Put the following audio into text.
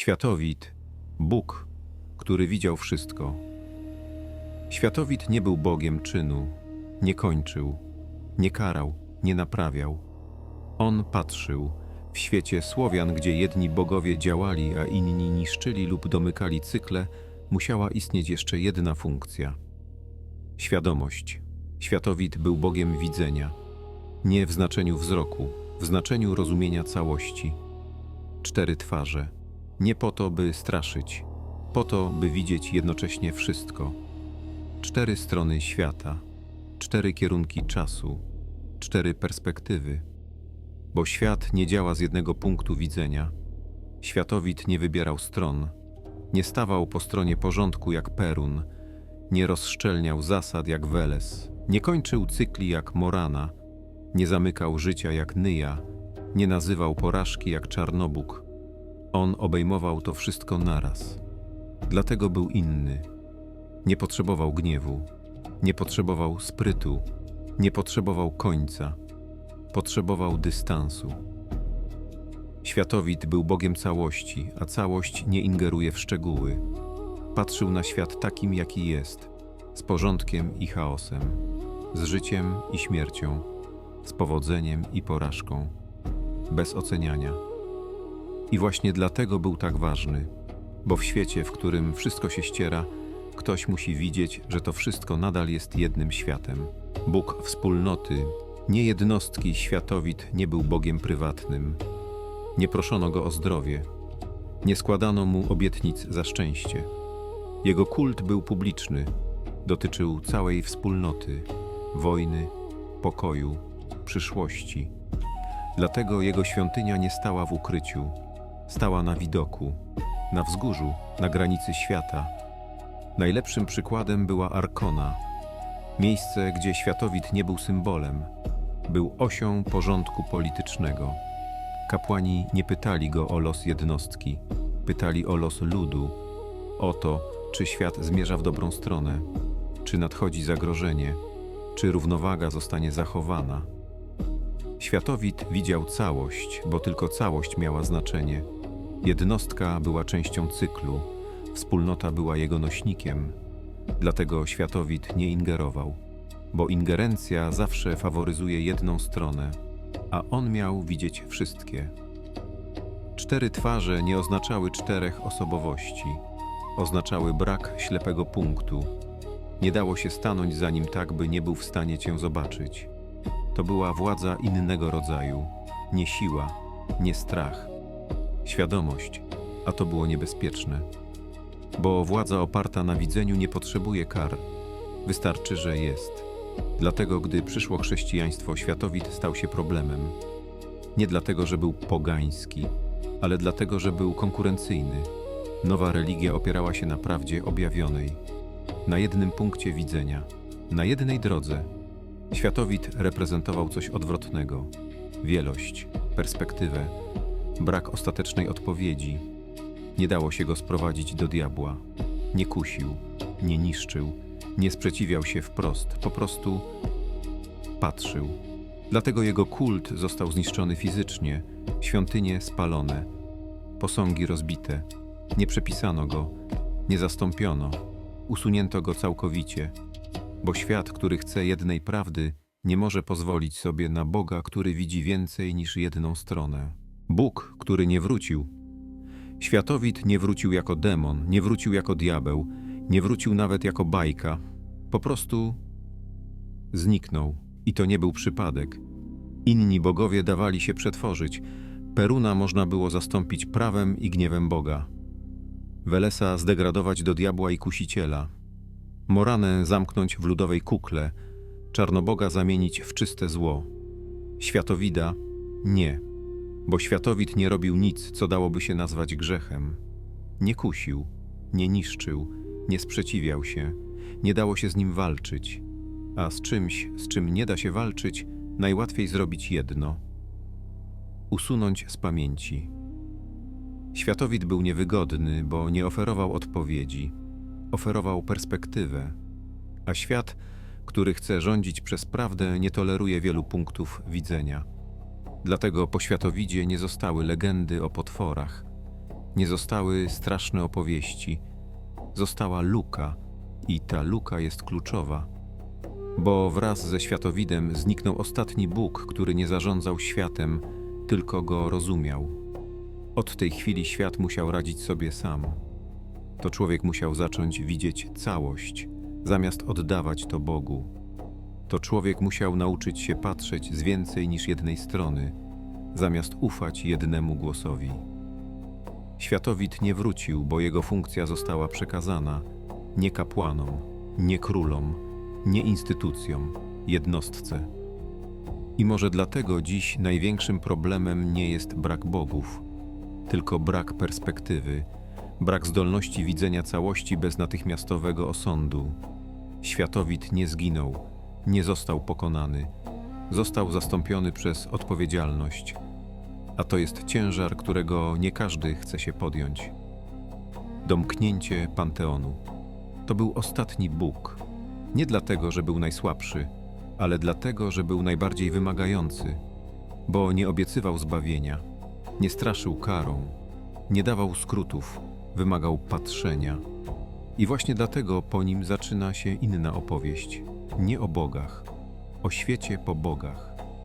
Światowid, Bóg, który widział wszystko. Światowid nie był Bogiem czynu, nie kończył, nie karał, nie naprawiał. On patrzył w świecie Słowian, gdzie jedni bogowie działali, a inni niszczyli lub domykali cykle, musiała istnieć jeszcze jedna funkcja świadomość. Światowid był Bogiem widzenia, nie w znaczeniu wzroku, w znaczeniu rozumienia całości. Cztery twarze, nie po to, by straszyć, po to, by widzieć jednocześnie wszystko. Cztery strony świata, cztery kierunki czasu, cztery perspektywy. Bo świat nie działa z jednego punktu widzenia. Światowid nie wybierał stron, nie stawał po stronie porządku jak Perun, nie rozszczelniał zasad jak Weles, nie kończył cykli jak Morana, nie zamykał życia jak Nyja, nie nazywał porażki jak Czarnobóg. On obejmował to wszystko naraz. Dlatego był inny. Nie potrzebował gniewu, nie potrzebował sprytu, nie potrzebował końca, potrzebował dystansu. Światowid był Bogiem całości, a całość nie ingeruje w szczegóły. Patrzył na świat takim, jaki jest, z porządkiem i chaosem, z życiem i śmiercią, z powodzeniem i porażką, bez oceniania. I właśnie dlatego był tak ważny, bo w świecie, w którym wszystko się ściera, ktoś musi widzieć, że to wszystko nadal jest jednym światem. Bóg wspólnoty, nie jednostki, światowid nie był Bogiem prywatnym. Nie proszono go o zdrowie, nie składano mu obietnic za szczęście. Jego kult był publiczny, dotyczył całej wspólnoty, wojny, pokoju, przyszłości. Dlatego jego świątynia nie stała w ukryciu, stała na widoku, na wzgórzu, na granicy świata. Najlepszym przykładem była Arkona, miejsce, gdzie światowid nie był symbolem, był osią porządku politycznego. Kapłani nie pytali go o los jednostki, pytali o los ludu, o to, czy świat zmierza w dobrą stronę, czy nadchodzi zagrożenie, czy równowaga zostanie zachowana. Światowid widział całość, bo tylko całość miała znaczenie. Jednostka była częścią cyklu, wspólnota była jego nośnikiem. Dlatego światowid nie ingerował, bo ingerencja zawsze faworyzuje jedną stronę, a on miał widzieć wszystkie. Cztery twarze nie oznaczały czterech osobowości, oznaczały brak ślepego punktu. Nie dało się stanąć za nim tak, by nie był w stanie cię zobaczyć. To była władza innego rodzaju, nie siła, nie strach, świadomość, a to było niebezpieczne. Bo władza oparta na widzeniu nie potrzebuje kar, wystarczy, że jest. Dlatego, gdy przyszło chrześcijaństwo, światowid stał się problemem. Nie dlatego, że był pogański, ale dlatego, że był konkurencyjny. Nowa religia opierała się na prawdzie objawionej, na jednym punkcie widzenia, na jednej drodze. Światowid reprezentował coś odwrotnego wielość, perspektywę, brak ostatecznej odpowiedzi. Nie dało się go sprowadzić do diabła. Nie kusił, nie niszczył, nie sprzeciwiał się wprost, po prostu patrzył. Dlatego jego kult został zniszczony fizycznie, świątynie spalone, posągi rozbite. Nie przepisano go, nie zastąpiono, usunięto go całkowicie, bo świat, który chce jednej prawdy, nie może pozwolić sobie na Boga, który widzi więcej niż jedną stronę. Bóg, który nie wrócił. Światowid nie wrócił jako demon, nie wrócił jako diabeł, nie wrócił nawet jako bajka. Po prostu zniknął. I to nie był przypadek. Inni bogowie dawali się przetworzyć. Peruna można było zastąpić prawem i gniewem Boga. Welesa zdegradować do diabła i kusiciela. Moranę zamknąć w ludowej kukle. Czarnoboga zamienić w czyste zło. Światowida nie, bo światowid nie robił nic, co dałoby się nazwać grzechem. Nie kusił, nie niszczył, nie sprzeciwiał się, nie dało się z nim walczyć. A z czymś, z czym nie da się walczyć, najłatwiej zrobić jedno usunąć z pamięci. Światowid był niewygodny, bo nie oferował odpowiedzi, oferował perspektywę, a świat, który chce rządzić przez prawdę, nie toleruje wielu punktów widzenia. Dlatego po światowidzie nie zostały legendy o potworach, Nie zostały straszne opowieści. Została luka i ta luka jest kluczowa. Bo wraz ze światowidem zniknął ostatni Bóg, który nie zarządzał światem, tylko go rozumiał. Od tej chwili świat musiał radzić sobie sam. To człowiek musiał zacząć widzieć całość, zamiast oddawać to Bogu. To człowiek musiał nauczyć się patrzeć z więcej niż jednej strony, zamiast ufać jednemu głosowi. Światowid nie wrócił, bo jego funkcja została przekazana nie kapłanom, nie królom, nie instytucjom, jednostce. I może dlatego dziś największym problemem nie jest brak bogów, tylko brak perspektywy, brak zdolności widzenia całości bez natychmiastowego osądu. Światowid nie zginął, nie został pokonany, został zastąpiony przez odpowiedzialność. A to jest ciężar, którego nie każdy chce się podjąć. Domknięcie Panteonu. To był ostatni Bóg. Nie dlatego, że był najsłabszy, ale dlatego, że był najbardziej wymagający, bo nie obiecywał zbawienia, nie straszył karą, nie dawał skrótów, wymagał patrzenia. I właśnie dlatego po nim zaczyna się inna opowieść, nie o bogach, o świecie po bogach.